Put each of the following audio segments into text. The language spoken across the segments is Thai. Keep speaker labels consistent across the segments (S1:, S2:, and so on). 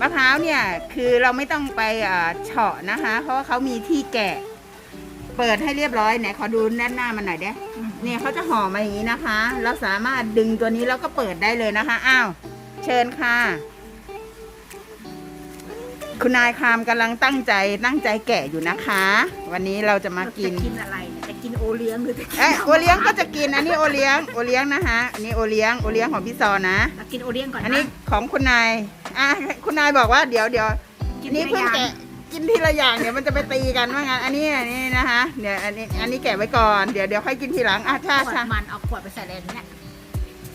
S1: มะพร้าวเนี่ยคือเราไม่ต้องไปเอ่อเฉาะนะคะ เพราะว่าเขามีที่แกะ เปิดให้เรียบร้อยไหนขอดูด้านหน้ามันหน่อยเด้เนี่ยเขาจะห่อมาอย่างนี้นะคะ เราสามารถดึงตัวนี้แล้วก็เปิดได้เลยนะคะอ้าวเชิญค่ะ คุณนายคามกำลังตั้งใจตั้งใจแกะอยู่นะคะ วันนี้เราจะมากิน
S2: จะกินอะไรเนี่ยจะกินโอเลี้ยงหรือจะกิน
S1: เอ้ยโอเลี้ยงก็จะกินอันนี้โอเลี้ยงโอเลี้ยงนะคะอันนี้โอเลี้ยงโอเลี้ยงของพี่ซอนะ
S2: จะกินโอเลี้ยงก่อนนะ
S1: อันนี้ของคุณนาย อะคุณนายบอกว่าเดี๋ยวเดี๋ยว
S2: กิน
S1: นี่
S2: ที
S1: เพิ่ง
S2: ละอย่าง
S1: แกะกินทีละอย่างเดี๋ยวมันจะไปตีกันว่างั้นอันนี้อันนี้นะคะเดี๋ยวอันนี้อันนี้แกะไว้ก่อนเดี๋ยวเดี๋ยวค่อยกินทีหลังอะชา
S2: ขวด
S1: ชา
S2: มันเอาขวดไปใส่อะไรเนี่ย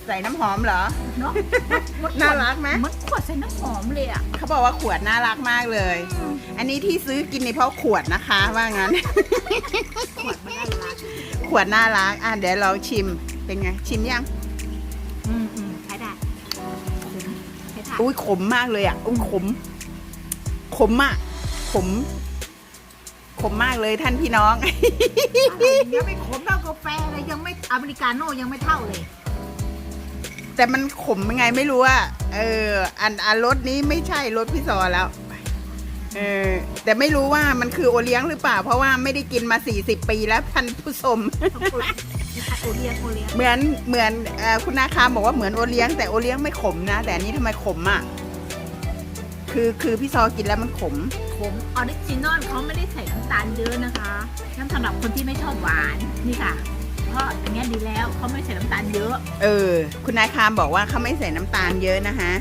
S1: ใส่น้ำหอมเหรอ
S2: เนาะมัขวด
S1: น่ารักไหม
S2: มันขวดใส่น้ำหอมเลยอะ
S1: เขาบอกว่าขวดน่ารักมากเลย อันนี้ที่ซื้อกินนี่เพราะขวดนะคะว่างั้น
S2: ขวดมันน่ารัก
S1: ขวดน่ารักอะเดี๋ยวลองชิมเป็นไงชิมยัง
S2: ใช้ได้
S1: อุ้ยขมมากเลยอะอุ้ยขม ขมอะขม ขมมากเลยท่านพี่น้อง
S2: อะไรยังไม่ขมเท่ากาแฟเลยยังไม่อเมริกาโน่ยังไม่เท่าเลย
S1: แต่มันขมยังไงไม่รู้อะเออ อันอันรสนี้ไม่ใช่รสพี่ซอแล้ว เออ แต่ไม่รู้ว่ามันคือโอเลี้ยงหรือเปล่า เพราะว่าไม่ได้กินมา 40 ปีแล้วท่านผู้ชม
S2: โอเลี้ยงโอเลี้ยง
S1: เหมือนเหมือนเอ่อคุณนาคามบอกว่าเหมือนโอเลี้ยงแต่โอเลี้ยงไม่ขมนะ แต่อันนี้ทำไมขมอะคือคือพี่ซอกินแล้วมันขม
S2: ขมออริจินอลเขาไม่ได้ใส่น้ำตาลเยอะนะคะนั่นสำหรับคนที่ไม่ชอบหวานนี่ค่ะ เพราะอย่างเงี้ยดีแล้วเขาไม่ใส่น้ำตาลเยอะ
S1: เออ คุณนายคามบอกว่าเขาไม่ใส่น้ำตาลเยอะนะคะ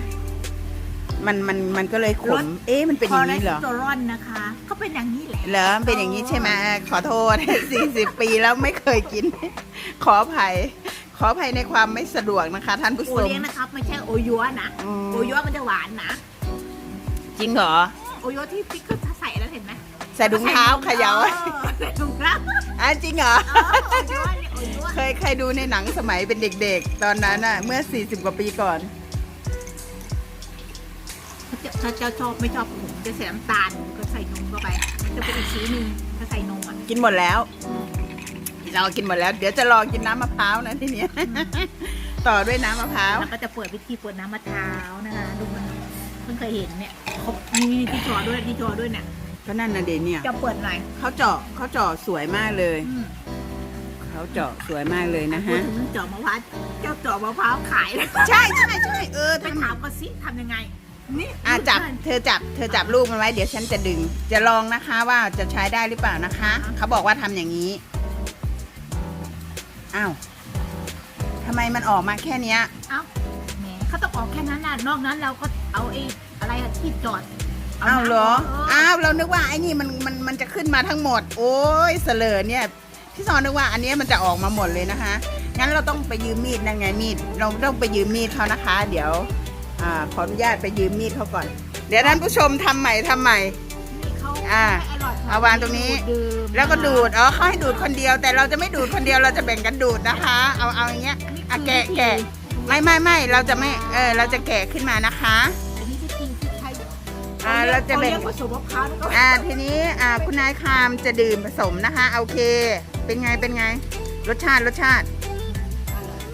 S1: มันมันมันก็เลยขม เอ๊ะมันเป็นอย่างนี้เหรอ
S2: คอเลสเตอรอลนะคะ ก็เป็นอย่างนี้แหละ
S1: เหรอเป็นอย่างนี้ใช่ไหมขอโทษ 40 ปีแล้วไม่เคยกิน ขออภัย ขออภัยในความไม่สะดวกนะคะ ท่านผู้ช
S2: โอ
S1: ม
S2: เลี้ยงนะครับไม่ใช่โอยัวนะ
S1: อืม
S2: โอยัวมันจะหวานนะ
S1: จริงเหรอ
S2: โอยัวที่พี่ก็ใส่แล้วเห็นไหม
S1: ใส่ถุงเท้าเขย่า
S2: เออใส่ถุงเท้า
S1: อะจริงเหรอ
S2: เออโอยัวเนี่ยโอยัว
S1: เคยเคยดูในหนังสมัยเป็นเด็กๆ ตอนนั้นน่ะ เมื่อ 40 กว่าปีก่อน
S2: ถ้าเจ้าชอบไม่ชอบผมจะใส่น้ำตาลก็ใส่นมเข้าไป จะเป็นอีกสีหนึ่งถ้าใส่นมอะ
S1: กินหมดแล้ว เรากินหมดแล้ว เดี๋ยวจะรอกินน้ำมะพร้าวนะทีเนี้ยต่อด้วยน้ำมะพร้าว
S2: แล้วก็จะเปิดวิธีเปิดน้ำมะพร้าวนะคะดูมันเพิ่งเคยเห็นเนี่ยเขามีที่จอด้วยที่จอด้วยเนี่ย
S1: ก็นั่นนะเดนเนี่ย
S2: จะเปิดหน่อย
S1: เขาเจาะเขาเจาะสวยมากเลย
S2: อืม
S1: เขาเจาะสวยมากเลยนะ
S2: พูด
S1: ฮะ
S2: ถึงเจาะมะพร้าวเจ้าเจาะมะพร้าวขายนะ
S1: ใช่ใช่ใช่เออ
S2: ไป
S1: ทำ
S2: ถามก็สิทำยังไง นี่
S1: อะจับเธอจับเธอจับลูกมันไว้เดี๋ยวฉันจะดึง จะลองนะคะว่าจะใช้ได้หรือเปล่านะคะ เขาบอกว่าทำอย่างนี้อ้าวทำไมมันออกมาแค่เนี้ย
S2: เอ้าแหมเขาต้องออกแค่นั้นน่ะนอกนั้นเราก็เอาไอ้อะไรอะที่จอด
S1: อ้าวเหรอ
S2: เออ
S1: อ้าว เรานึกว่าไอ้นี่มันมันมันจะขึ้นมาทั้งหมด โอ้ยเสลอเนี่ย พี่ซอนนึกว่าอันเนี้ยมันจะออกมาหมดเลยนะคะ งั้นเราต้องไปยืมมีดนั่นไงมีด เราต้องไปยืมมีดเขานะคะ เดี๋ยว อ่าขออนุญาตไปยืมมีดเขาก่อน เดี๋ยวท่านผู้ชมทำใหม่ทำใหม่
S2: นี่เขา
S1: อ่า
S2: ให้ร่ย
S1: เอาวางตรงนี้
S2: ดื่ม
S1: แล้วก็ดูดอ๋อเขาให้ดูดคนเดียว แต่เราจะไม่ดูดคนเดียวเราจะแบ่งกันดูดนะคะ เอาเอาอย่างเงี้ย
S2: นี่
S1: อะ
S2: คือ
S1: แกะ
S2: วิธี
S1: แกะไม่ไม่ไม่เราจะไม่เออเราจะแกะขึ้นมานะคะ
S2: อันนี้วิธีที่ใช้
S1: อ่าเราจะแบ่ง
S2: ขรียกผสมมะพร้าวแล้วก็
S1: อ่าทีนี้อ่าคุณนายคามจะดื่มผสมนะคะโอเค เป็นไงเป็นไง รสชาติรสชาติ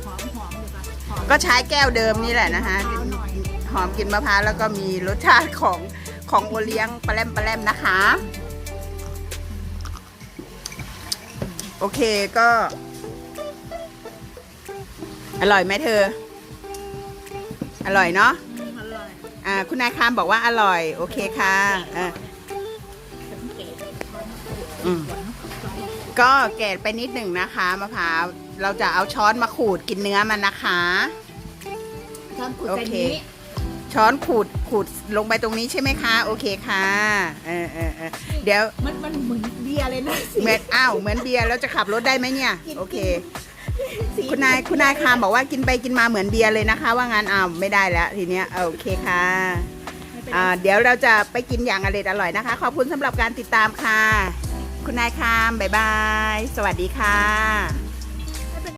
S2: หอมหอมเลยค่ะหอม
S1: ก็ใช้แก้วเดิมนี่แหละนะคะ
S2: มพร้าวหน่ อย
S1: หอมกลินมะพร้าวแล้วก็มีรสชาติของของโอเลี้ยงปลาแรมปลาแรมนะคะ โอเคก็ อร่อยไหมเธอ อร่อยเนาะ
S2: อืมอร่อย
S1: อ่าคุณนายคามบอกว่าอร่อย โอเคค่ะเออ
S2: สังเกต
S1: อืมก็แกะไปนิดหนึ่งนะคะมะพร้าวเราจะเอาช้อนมาขูดกินเนื้อมันนะคะ
S2: ทำขุด
S1: โอ
S2: ใส่
S1: เค
S2: นี้
S1: ช้อนขูดขูดลงไปตรงนี้ใช่ไหมคะ โอเคค่ะเออเออเออเดี๋ยว
S2: มันมันเหมือนเบียร์เลยนะสี
S1: เหมือนอ้าวเหมือนเบียร์แล้วจะขับรถได้ไหมเนี่ย
S2: กิน
S1: โอเค
S2: สี
S1: คุณนายคุณนายคามบอกว่ากินไปกินมาเหมือนเบียร์เลยนะคะ ว่างั้นอ้าวไม่ได้แล้วทีเนี้ยโอเคค่ะ
S2: ไม่เป็นไร
S1: อ่าเดี๋ยวเราจะไปกินอย่างอร่อยอร่อยนะคะ ขอบคุณสำหรับการติดตามค่ะ คุณนายคามบ๊ายบาย สวัสดีค่ะ